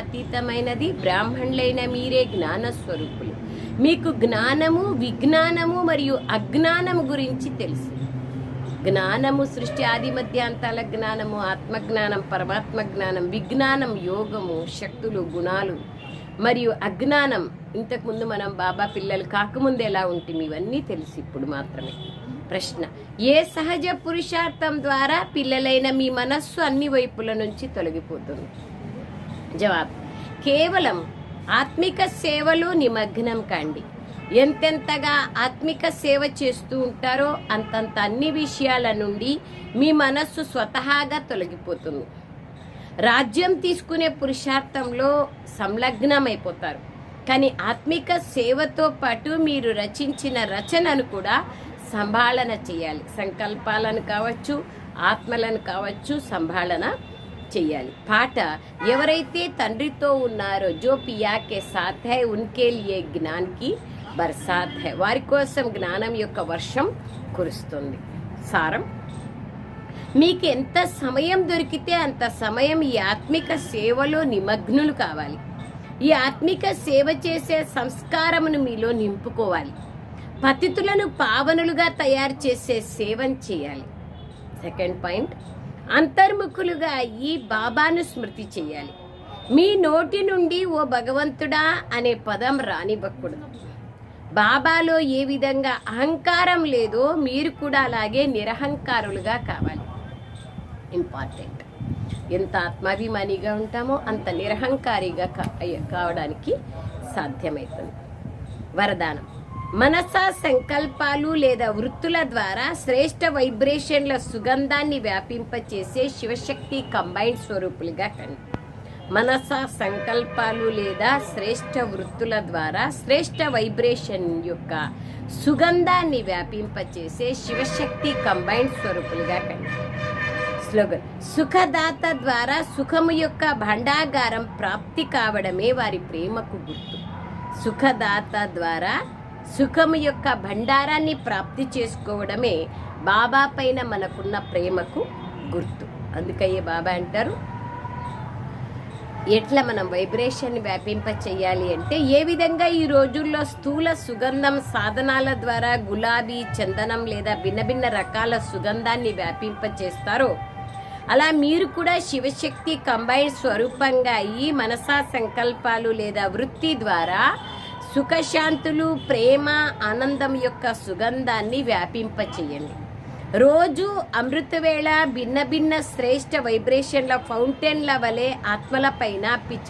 అతీతమైనది బ్రాహ్మణులైన మీరే జ్ఞాన స్వరూపులు మీకు జ్ఞానము విజ్ఞానము మరియు అజ్ఞానము గురించి తెలుసు. జ్ఞానము సృష్టి ఆది మధ్యాంతాల జ్ఞానము ఆత్మజ్ఞానం పరమాత్మ జ్ఞానం విజ్ఞానం యోగము శక్తులు గుణాలు మరియు అజ్ఞానం. ఇంతకుముందు మనం బాబా పిల్లలు కాకముందు ఎలా ఉంటుంది ఇవన్నీ తెలుసు ఇప్పుడు మాత్రమే. ప్రశ్న ఏ సహజ పురుషార్థం ద్వారా పిల్లలైన మీ మనస్సు అన్ని వైపుల నుంచి తొలగిపోతుంది? జవాబు. కేవలం ఆత్మిక సేవలో నిమగ్నం కండి. ఎంతెంతగా ఆత్మిక సేవ చేస్తూ ఉంటారో అంతంత అన్ని విషయాల నుండి మీ మనస్సు స్వతహాగా తొలగిపోతుంది. రాజ్యం తీసుకునే పురుషార్థంలో సంలగ్నమైపోతారు. కానీ ఆత్మిక సేవతో పాటు మీరు రచించిన రచనను కూడా సంభాళన చేయాలి. సంకల్పాలను కావచ్చు ఆత్మలను కావచ్చు సంభాళన చెయ్యాలి పాట ఎవరైతే తండ్రితో ఉన్నారో జో పియాకే సాత్ హై ఉన్కే లియే జ్ఞాన్కి బర్సాత్ హై వారి కోసం జ్ఞానం యొక్క వర్షం కురుస్తుంది. సారం? మీకు ఎంత సమయం దొరికితే అంత సమయం ఈ ఆత్మిక సేవలో నిమగ్నులు కావాలి. ఈ ఆత్మిక సేవ చేసే సంస్కారమును మీలో నింపుకోవాలి. పతితులను పావనులుగా తయారు చేసే సేవను చేయాలి. సెకండ్ పాయింట్ అంతర్ముఖులుగా అయ్యి బాబాను స్మృతి చేయాలి. మీ నోటి నుండి ఓ భగవంతుడా అనే పదం రానివ్వకూడదు బాబాలో ఏ విధంగా అహంకారం లేదో మీరు కూడా అలాగే నిరహంకారులుగా కావాలి. ఇంపార్టెంట్. ఎంత ఆత్మాభిమానిగా ఉంటామో అంత నిరహంకారిగా కా- కావడానికి సాధ్యమవుతుంది వరదానం. మనస సంకల్పాలు లేదా వృత్తుల ద్వారా శ్రేష్ట వైబ్రేషన్ల సుగంధాన్ని వ్యాపింపచేసే శివశక్తి కంబైన్డ్ స్వరూపులుగా కండి మనస సంకల్పాలు లేదా శ్రేష్ట వృత్తుల ద్వారా శ్రేష్ట వైబ్రేషన్ యొక్క సుగంధాన్ని వ్యాపింపచేసే శివశక్తి కంబైన్డ్ స్వరూపులుగా కండి స్లోగన్. సుఖదాత ద్వారా సుఖము యొక్క భండాగారం ప్రాప్తి కావడమే వారి ప్రేమకు గుర్తు. సుఖదాత ద్వారా సుఖము యొక్క భండారాన్ని ప్రాప్తి చేసుకోవడమే బాబా పైన మనకున్న ప్రేమకు గుర్తు. అందుకయ్యే బాబా అంటారు ఎట్లా మనం వైబ్రేషన్ వ్యాపింప చేయాలి అంటే ఏ విధంగా ఈ రోజుల్లో స్థూల సుగంధం సాధనాల ద్వారా గులాబీ చందనం లేదా భిన్న భిన్న రకాల సుగంధాన్ని వ్యాపింప చేస్తారో అలా మీరు కూడా శివశక్తి కంబైన్ స్వరూపంగా అయ్యి మనసా సంకల్పాలు లేదా వృత్తి ద్వారా సుఖశాంతులు ప్రేమ ఆనందం యొక్క సుగంధాన్ని వ్యాపింపచేయండి. రోజు అమృతవేళ భిన్న భిన్న శ్రేష్ట వైబ్రేషన్ల ఫౌంటైన్ల వలె ఆత్మల పైన పిచ్